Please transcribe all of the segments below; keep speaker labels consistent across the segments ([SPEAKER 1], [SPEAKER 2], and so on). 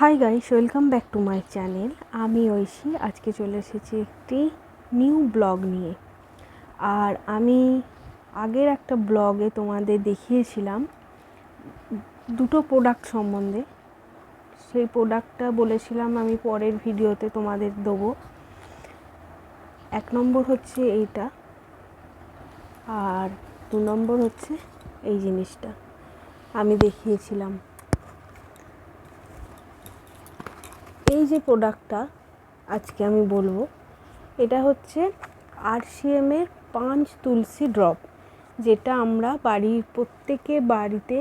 [SPEAKER 1] Hi guys welcome back to my channel আমি ঐশী, আজকে চলে এসেছি একটি নিউ ব্লগ নিয়ে। আর আমি আগের একটা ব্লগে তোমাদের দেখিয়েছিলাম, দুটো প্রোডাক্ট সম্বন্ধে। সেই প্রোডাক্টটা বলেছিলাম আমি পরের ভিডিওতে তোমাদের দেবো। এক নম্বর হচ্ছে এইটা, আর দু নম্বর হচ্ছে এই জিনিসটা। আমি দেখিয়েছিলাম। এই যে প্রোডাক্টটা আজকে আমি বলব, এটা হচ্ছে আরসিএমের পাঁচ তুলসী ড্রপ যেটা আমরা বাড়ির প্রত্যেকে বাড়িতে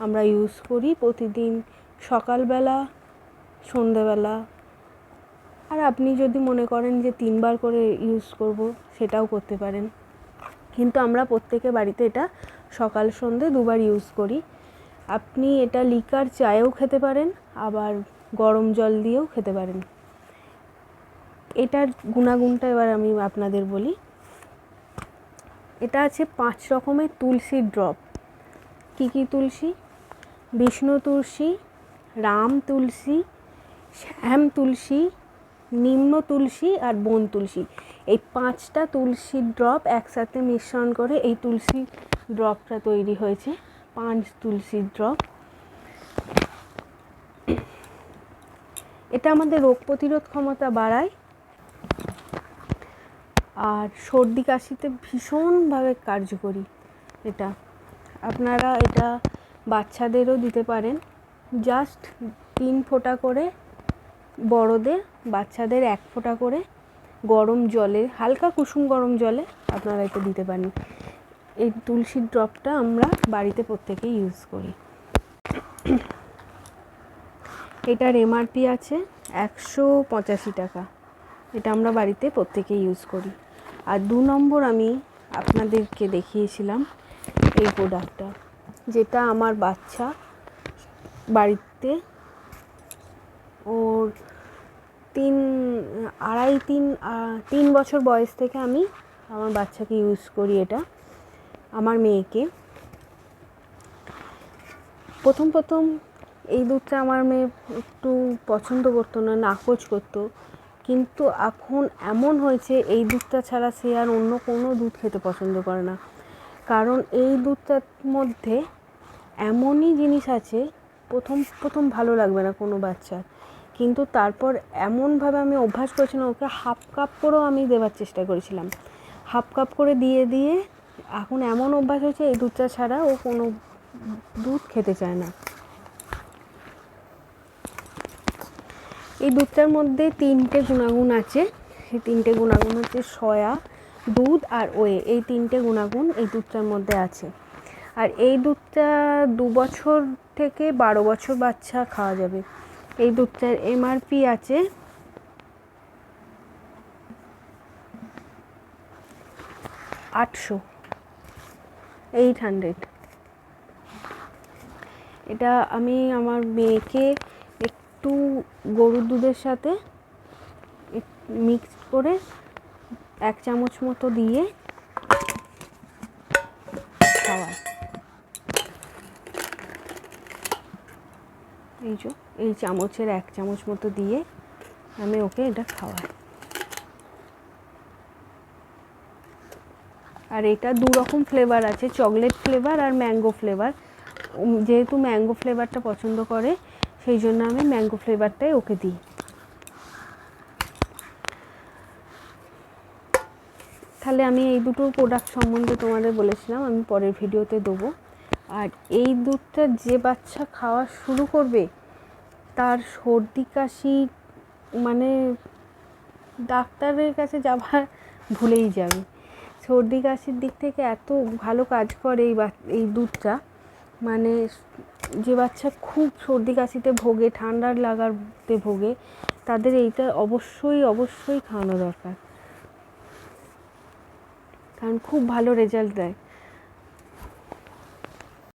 [SPEAKER 1] আমরা ইউজ করি প্রতিদিন সকালবেলা সন্ধেবেলা আর আপনি যদি মনে করেন যে তিনবার করে ইউজ করব, সেটাও করতে পারেন। কিন্তু আমরা প্রত্যেকে বাড়িতে এটা সকাল সন্ধে দুবার ইউজ করি। আপনি এটা লিকার চায়েও খেতে পারেন, আবার গরম জল দিয়েও খেতে পারেন। এটার গুণাগুণটা এবার আমি আপনাদের বলি। এটা আছে পাঁচ রকমের তুলসী ড্রপ। কী কী তুলসী? বিষ্ণু তুলসী, রাম তুলসী, শ্যাম তুলসী, নিম্ন তুলসী আর বন তুলসী। এই পাঁচটা তুলসী ড্রপ একসাথে মিশ্রণ করে এই তুলসী ড্রপটা তৈরি হয়েছে। পাঁচ তুলসী ড্রপ। এটা আমাদের রোগ প্রতিরোধ ক্ষমতা বাড়ায়। আর সর্দি কাশিতে ভীষণভাবে কার্যকরী এটা। আপনারা এটা বাচ্চাদেরও দিতে পারেন। জাস্ট তিন ফোঁটা করে বড়দের বাচ্চাদের এক ফোঁটা করে গরম জলে, হালকা কুসুম গরম জলে আপনারা এটা দিতে পারেন। এই তুলসীর ড্রপটা আমরা বাড়িতে প্রত্যেকেই ইউজ করি। এটার এমআরপি আছে একশো পঁচাশি টাকা। এটা আমরা বাড়িতে প্রত্যেকে ইউজ করি। আর দু নম্বর আমি আপনাদেরকে দেখিয়েছিলাম এই প্রোডাক্টটা যেটা আমার বাচ্চা বাড়িতে ওর তিন, আড়াই তিন তিন বছর বয়স থেকে আমি আমার বাচ্চাকে ইউজ করি এটা, আমার মেয়েকে। প্রথম প্রথম এই দুধটা আমার মেয়ে একটু পছন্দ করতো না, নাকচ করতো। কিন্তু এখন এমন হয়েছে, এই দুধটা ছাড়া সে আর অন্য কোনো দুধ খেতে পছন্দ করে না। কারণ এই দুধটার মধ্যে এমনই জিনিস আছে, প্রথম প্রথম ভালো লাগবে না কোনো বাচ্চার। কিন্তু তারপর এমনভাবে আমি অভ্যাস করেছিলাম, ওকে হাফ কাপ করেও আমি দেওয়ার চেষ্টা করেছিলাম। হাফ কাপ করে দিয়ে দিয়ে এখন এমন অভ্যাস হয়েছে, এই দুধটা ছাড়া ও কোনো দুধ খেতে চায় না। এই দুধটার মধ্যে তিনটে গুণাগুণ আছে। সেই তিনটে গুণাগুণ হচ্ছে সয়া, দুধ আর ওয়ে। এই তিনটে গুণাগুণ এই দুধটার মধ্যে আছে। আর এই দুধটা দু বছর থেকে বারো বছর বাচ্চা খাওয়া যাবে। এই দুধটার এমআরপি আছে। আটশো। Eight hundred. এটা আমি আমার মেয়েকে গরুর দুধের সাথে মিক্স করে এক চামচ মতো দিয়ে খাওয়াই এই যে, এই চামচের এক চামচ মতো দিয়ে আমি ওকে এটা খাওয়াই। আর এটা দু রকম ফ্লেভার আছে চকলেট ফ্লেভার আর ম্যাঙ্গো ফ্লেভার যেহেতু ম্যাঙ্গো ফ্লেভারটা পছন্দ করে সেই জন্য আমি ম্যাঙ্গো ফ্লেভারটাই ওকে দিই। তাহলে আমি এই দুটো প্রোডাক্ট সম্বন্ধে তোমাদের বলেছিলাম, আমি পরের ভিডিওতে দেবো। আর এই দুধটা যে বাচ্চা খাওয়া শুরু করবে, তার সর্দি, কাশি মানে ডাক্তারের কাছে যাবার ভুলেই যাবে। সর্দি, কাশির দিক থেকে এত ভালো কাজ করে এই এই দুধটা মানে যে বাচ্চা খুব সর্দি কাশিতে ভোগে, ঠান্ডার লাগাতে ভোগে, তাদের এইটা অবশ্যই অবশ্যই খাওয়ানো দরকার। কারণ খুব ভালো রেজাল্ট দেয়।